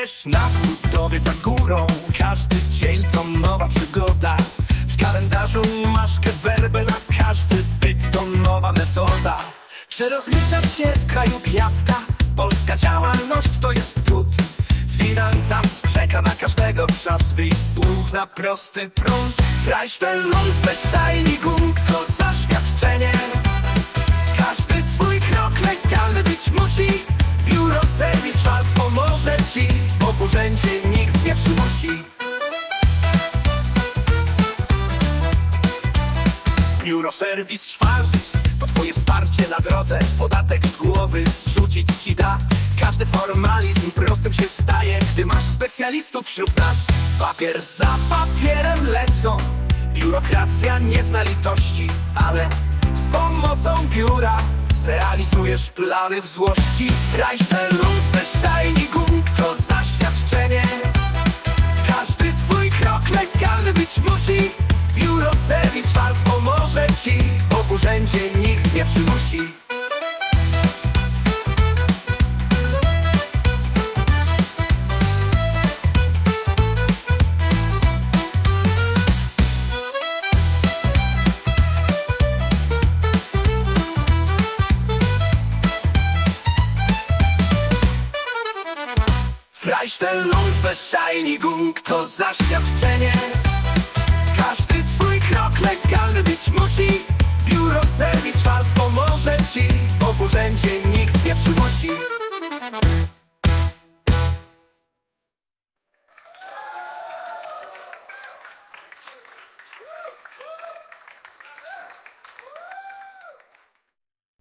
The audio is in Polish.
Już na budowie za górą Każdy dzień to nowa przygoda. W kalendarzu masz werbę na każdy byt To nowa metoda. Czy rozliczasz się w kraju gwiazda? Polska działalność to jest trud. Finansant czeka na każdego czas wyjść z na prosty prąd. Freistellung pomoże ci w urzędzie nikt nie przymusi. Biuro Serwis Schwarz To twoje wsparcie na drodze. Podatek z głowy zrzucić ci da. Każdy formalizm prostym się staje Gdy masz specjalistów wśród nas. Papier za papierem lecą. Biurokracja nie zna litości Ale z pomocą biura Zrealizujesz plany w złości. Freistellung z Bescheinigung To zaświadczenie. Każdy twój krok legalny być musi. Biuro Serwis Schwarz pomoże ci Bo w urzędzie nikt nie przymusi Freistellung z Bescheinigung to zaświadczenie Każdy twój krok legalny być musi. Biuro Serwis Schwarz pomoże ci Bo w urzędzie nikt nie przymusi